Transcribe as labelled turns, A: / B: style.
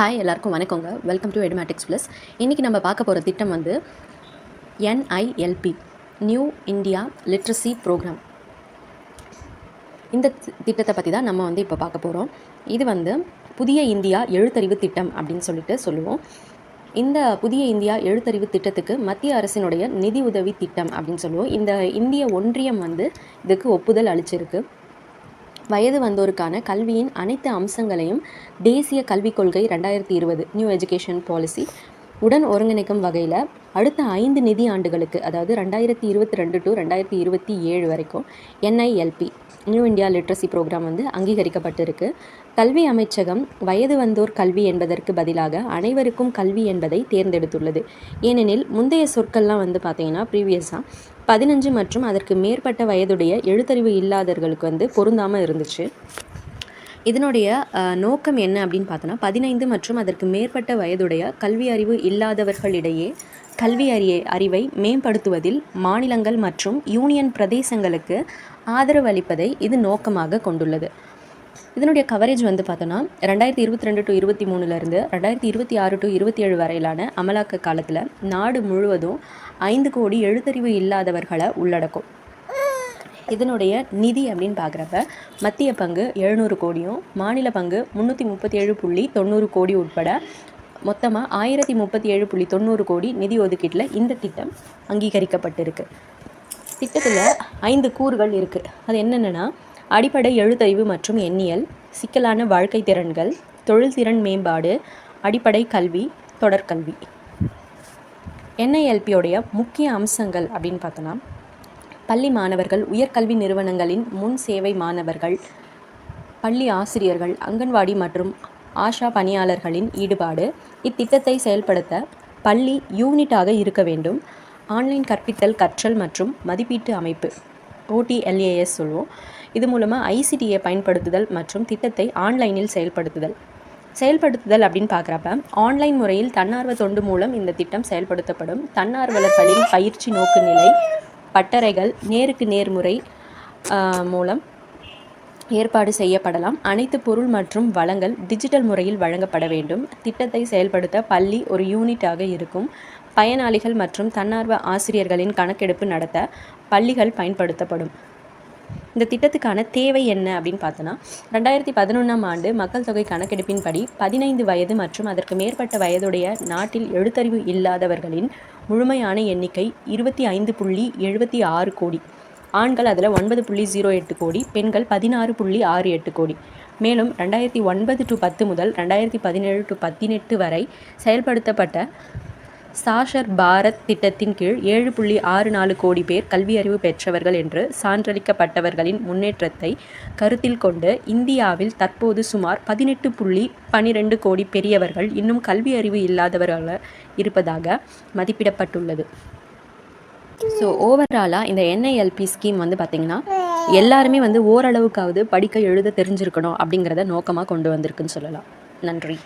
A: Hi எல்லாருக்கும் வணக்கங்க. Welcome to Edumatics plus இன்றைக்கி நம்ம பார்க்க போகிற திட்டம் வந்து NILP new India literacy programme இந்த திட்டத்தை பற்றி தான் நம்ம வந்து இப்போ பார்க்க போகிறோம் இது வந்து புதிய இந்தியா எழுத்தறிவு திட்டம் அப்படின்னு சொல்லிட்டு சொல்லுவோம். இந்த புதிய இந்தியா எழுத்தறிவு திட்டத்துக்கு மத்திய அரசினுடைய நிதி உதவி திட்டம் அப்படின்னு சொல்லுவோம். இந்த இந்திய ஒன்றியம் வந்து இதுக்கு ஒப்புதல் அளிச்சிருக்கு. வயது வந்தோருக்கான கல்வியின் அனைத்து அம்சங்களையும் தேசிய கல்விக் கொள்கை ரெண்டாயிரத்தி இருபது நியூ எஜுகேஷன் பாலிசி உடன் ஒருங்கிணைக்கும் வகையில் அடுத்த ஐந்து நிதி ஆண்டுகளுக்கு அதாவது ரெண்டாயிரத்தி இருபத்தி ரெண்டு டு ரெண்டாயிரத்தி இருபத்தி ஏழு வரைக்கும் NILP new India literacy programme வந்து அங்கீகரிக்கப்பட்டிருக்கு. கல்வி அமைச்சகம் வயது வந்தோர் கல்வி என்பதற்கு பதிலாக அனைவருக்கும் கல்வி என்பதை தேர்ந்தெடுத்துள்ளது. ஏனெனில் முந்தைய சொற்கள்லாம் வந்து பார்த்தீங்கன்னா ப்ரீவியஸாக பதினஞ்சு மற்றும் அதற்கு மேற்பட்ட வயதுடைய எழுத்தறிவு இல்லாதவர்களுக்கு வந்து பொருந்தாமல் இருந்துச்சு. இதனுடைய நோக்கம் என்ன அப்படின்னு பார்த்தோன்னா பதினைந்து மற்றும் அதற்கு மேற்பட்ட வயதுடைய கல்வி அறிவு இல்லாதவர்களிடையே கல்வி அறிய அறிவை மேம்படுத்துவதில் மாநிலங்கள் மற்றும் யூனியன் பிரதேசங்களுக்கு ஆதரவு அளிப்பதை இது நோக்கமாக கொண்டுள்ளது. இதனுடைய கவரேஜ் வந்து பார்த்தோன்னா ரெண்டாயிரத்தி இருபத்தி ரெண்டு டு இருபத்தி மூணுலேருந்து ரெண்டாயிரத்தி இருபத்தி ஆறு டு இருபத்தி ஏழு வரையிலான அமலாக்க காலத்தில் நாடு முழுவதும் ஐந்து கோடி எழுத்தறிவு இல்லாதவர்களை உள்ளடக்கும். இதனுடைய நிதி அப்படின்னு பார்க்குறப்ப மத்திய பங்கு எழுநூறு கோடியும் மாநில பங்கு முந்நூற்றி முப்பத்தி ஏழு புள்ளி தொண்ணூறு கோடி உட்பட மொத்தமாக ஆயிரத்தி முப்பத்தி ஏழு புள்ளி தொண்ணூறு கோடி நிதி ஒதுக்கீட்டில் இந்த திட்டம் அங்கீகரிக்கப்பட்டிருக்கு. திட்டத்தில் ஐந்து கூறுகள் இருக்குது அது என்னென்னா அடிப்படை எழுத்தறிவு மற்றும் எண்ணியல் சிக்கலான வாழ்க்கை திறன்கள் தொழில்திறன் மேம்பாடு அடிப்படை கல்வி தொடர்கல்வி என்ஐஎல்பியோடைய முக்கிய அம்சங்கள் அப்படின்னு பார்த்தோன்னா பள்ளி மாணவர்கள் உயர்கல்வி நிறுவனங்களின் முன் சேவை மாணவர்கள் பள்ளி ஆசிரியர்கள் அங்கன்வாடி மற்றும் ஆஷா பணியாளர்களின் ஈடுபாடு இத்திட்டத்தை செயல்படுத்த பள்ளி யூனிட்டாக இருக்க வேண்டும். ஆன்லைன் கற்பித்தல் கற்றல் மற்றும் மதிப்பீட்டு அமைப்பு ஓடிஎல்ஏஎஸ் சொல்லுவோம். இது மூலமாக ஐசிடியை பயன்படுத்துதல் மற்றும் திட்டத்தை ஆன்லைனில் செயல்படுத்துதல். செயல்படுத்துதல் அப்படின்னு பார்க்குறப்ப ஆன்லைன் முறையில் தன்னார்வ தொண்டு மூலம் இந்த திட்டம் செயல்படுத்தப்படும். தன்னார்வலர்களின் பயிற்சி நோக்குநிலை பட்டறைகள் நேருக்கு நேர்முறை மூலம் ஏற்பாடு செய்யப்படலாம். அனைத்து பொருள் மற்றும் வளங்கள் டிஜிட்டல் முறையில் வழங்கப்பட வேண்டும். திட்டத்தை செயல்படுத்த பள்ளி ஒரு யூனிட்டாக இருக்கும். பயனாளிகள் மற்றும் தன்னார்வ ஆசிரியர்களின் கணக்கெடுப்பு நடத்த பள்ளிகள் பயன்படுத்தப்படும். இந்த திட்டத்துக்கான தேவை என்ன அப்படின்னு பார்த்தோன்னா ரெண்டாயிரத்தி பதினொன்றாம் ஆண்டு மக்கள் தொகை கணக்கெடுப்பின்படி பதினைந்து வயது மற்றும் அதற்கு மேற்பட்ட வயதுடைய நாட்டில் எழுத்தறிவு இல்லாதவர்களின் முழுமையான எண்ணிக்கை இருபத்தி ஐந்து புள்ளி எழுபத்தி ஆறு கோடி. ஆண்கள் அதில் ஒன்பது புள்ளி ஜீரோ எட்டு கோடி பெண்கள் பதினாறு புள்ளி ஆறு எட்டு கோடி. மேலும் ரெண்டாயிரத்தி ஒன்பது டு பத்து முதல் ரெண்டாயிரத்தி பதினேழு டு பதினெட்டு வரை செயல்படுத்தப்பட்ட சாஷர் பாரத் திட்டத்தின் கீழ் ஏழு புள்ளி ஆறு நாலு கோடி பேர் கல்வியறிவு பெற்றவர்கள் என்று சான்றளிக்கப்பட்டவர்களின் முன்னேற்றத்தை கருத்தில் கொண்டு இந்தியாவில் தற்போது சுமார் பதினெட்டு புள்ளி பனிரெண்டு கோடி பெரியவர்கள் இன்னும் கல்வியறிவு இல்லாதவர்களாக இருப்பதாக மதிப்பிடப்பட்டுள்ளது. ஸோ ஓவராலாக இந்த என்ஐஎல்பி ஸ்கீம் வந்து பார்த்திங்கன்னா எல்லாருமே வந்து ஓரளவுக்காவது படிக்க எழுத தெரிஞ்சிருக்கணும் அப்படிங்கிறத நோக்கமாக கொண்டு வந்திருக்குன்னு சொல்லலாம். நன்றி.